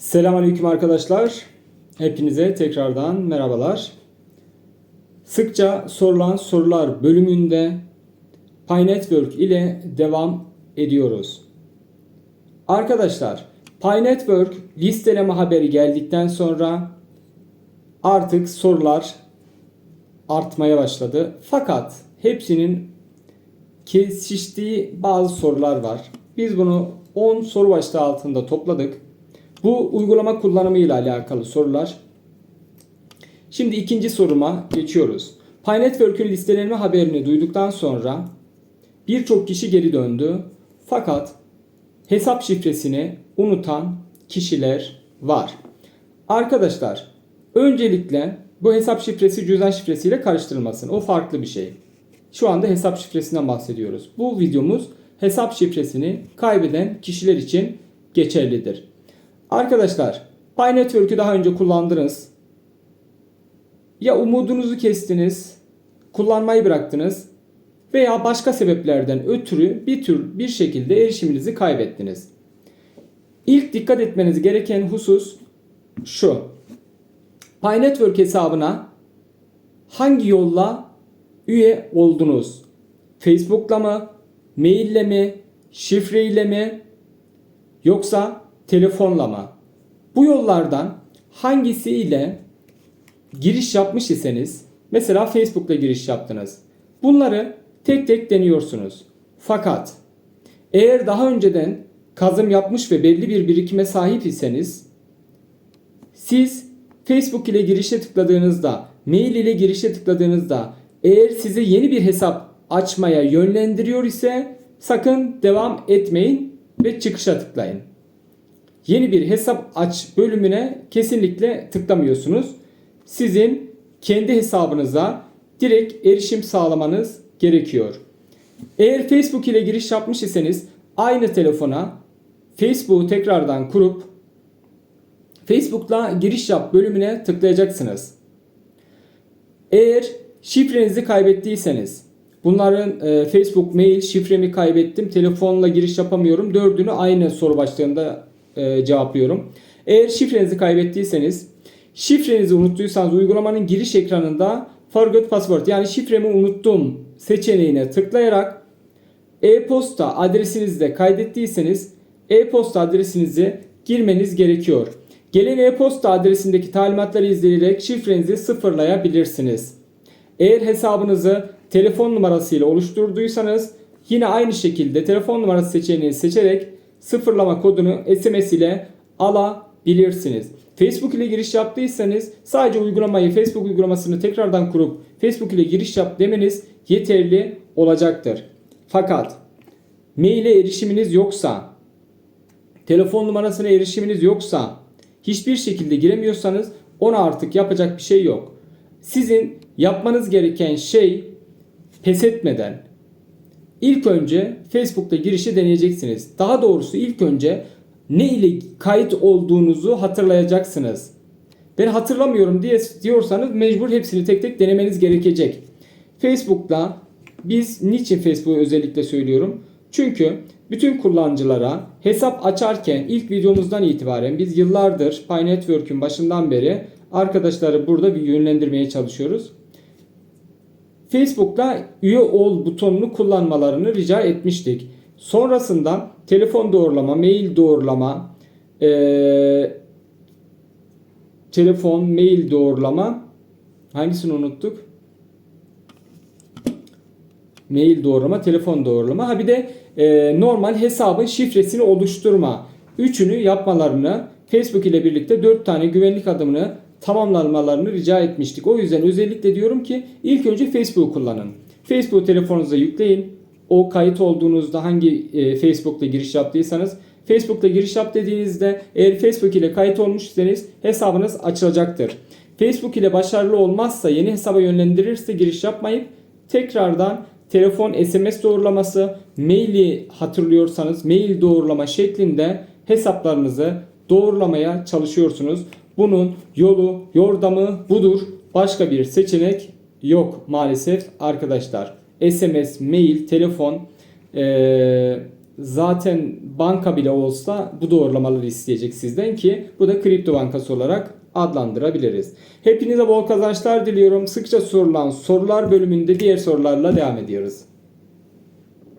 Selamünaleyküm arkadaşlar. Hepinize tekrardan merhabalar. Sıkça sorulan sorular bölümünde Pi Network ile devam ediyoruz. Arkadaşlar, Pi Network listeleme haberi geldikten sonra artık sorular artmaya başladı. Fakat hepsinin kesiştiği bazı sorular var. Biz bunu 10 soru başlığı altında topladık. Bu uygulama kullanımı ile alakalı sorular. Şimdi ikinci soruma geçiyoruz. Pi Network'ün listelenme haberini duyduktan sonra birçok kişi geri döndü. Fakat hesap şifresini unutan kişiler var. Arkadaşlar öncelikle bu hesap şifresi cüzdan şifresiyle karıştırılmasın. O farklı bir şey. Şu anda hesap şifresinden bahsediyoruz. Bu videomuz hesap şifresini kaybeden kişiler için geçerlidir. Arkadaşlar Pi Network'ü daha önce kullandınız. Ya umudunuzu kestiniz, kullanmayı bıraktınız veya başka sebeplerden ötürü bir tür bir şekilde erişiminizi kaybettiniz. İlk dikkat etmeniz gereken husus şu. Pi Network hesabına hangi yolla üye oldunuz? Facebook'la mı, maille mi, şifreyle mi yoksa telefonla mı? Bu yollardan hangisiyle giriş yapmış iseniz mesela Facebook'la giriş yaptınız. Bunları tek tek deniyorsunuz. Fakat eğer daha önceden kazım yapmış ve belli bir birikime sahip iseniz siz Facebook ile girişe tıkladığınızda, mail ile girişe tıkladığınızda eğer size yeni bir hesap açmaya yönlendiriyor ise sakın devam etmeyin ve çıkışa tıklayın. Yeni bir hesap aç bölümüne kesinlikle tıklamıyorsunuz. Sizin kendi hesabınıza direkt erişim sağlamanız gerekiyor. Eğer Facebook ile giriş yapmış iseniz aynı telefona Facebook'u tekrardan kurup Facebook'la giriş yap bölümüne tıklayacaksınız. Eğer şifrenizi kaybettiyseniz bunların e, Facebook mail şifremi kaybettim telefonla giriş yapamıyorum dördünü aynı soru başlığında e, cevaplıyorum. Eğer şifrenizi kaybettiyseniz şifrenizi unuttuysanız uygulamanın giriş ekranında forgot password yani şifremi unuttum seçeneğine tıklayarak e-posta adresinizi de kaydettiyseniz e-posta adresinizi girmeniz gerekiyor. Gelen e-posta adresindeki talimatları izleyerek şifrenizi sıfırlayabilirsiniz. Eğer hesabınızı telefon numarasıyla oluşturduysanız yine aynı şekilde telefon numarası seçeneğini seçerek sıfırlama kodunu SMS ile alabilirsiniz. Facebook ile giriş yaptıysanız sadece uygulamayı Facebook uygulamasını tekrardan kurup Facebook ile giriş yap demeniz yeterli olacaktır. Fakat maile erişiminiz yoksa, telefon numarasına erişiminiz yoksa, hiçbir şekilde giremiyorsanız ona artık yapacak bir şey yok. Sizin yapmanız gereken şey pes etmeden ilk önce Facebook'ta girişi deneyeceksiniz. Daha doğrusu ilk önce ne ile kayıt olduğunuzu hatırlayacaksınız. Ben hatırlamıyorum diye diyorsanız mecbur hepsini tek tek denemeniz gerekecek. Facebook'ta biz niçin Facebook'u özellikle söylüyorum? Çünkü bütün kullanıcılara hesap açarken ilk videomuzdan itibaren biz yıllardır Pi Network'ün başından beri arkadaşları burada bir yönlendirmeye çalışıyoruz. Facebook'ta üye ol butonunu kullanmalarını rica etmiştik. Sonrasında telefon doğrulama, mail doğrulama, ee, telefon, mail doğrulama hangisini unuttuk? Mail doğrulama, telefon doğrulama. Ha bir de e, normal hesabın şifresini oluşturma. Üçünü yapmalarını Facebook ile birlikte 4 tane güvenlik adımını tamamlanmalarını rica etmiştik. O yüzden özellikle diyorum ki ilk önce Facebook kullanın. Facebook telefonunuza yükleyin. O kayıt olduğunuzda hangi e, Facebook'ta giriş yaptıysanız Facebook'ta giriş yap dediğinizde eğer Facebook ile kayıt olmuşsanız hesabınız açılacaktır. Facebook ile başarılı olmazsa yeni hesaba yönlendirirse giriş yapmayıp tekrardan telefon SMS doğrulaması, maili hatırlıyorsanız mail doğrulama şeklinde hesaplarınızı doğrulamaya çalışıyorsunuz. Bunun yolu, yordamı budur. Başka bir seçenek yok maalesef arkadaşlar. SMS, mail, telefon, ee, zaten banka bile olsa bu doğrulamaları isteyecek sizden ki bu da kripto bankası olarak adlandırabiliriz. Hepinize bol kazançlar diliyorum. Sıkça sorulan sorular bölümünde diğer sorularla devam ediyoruz.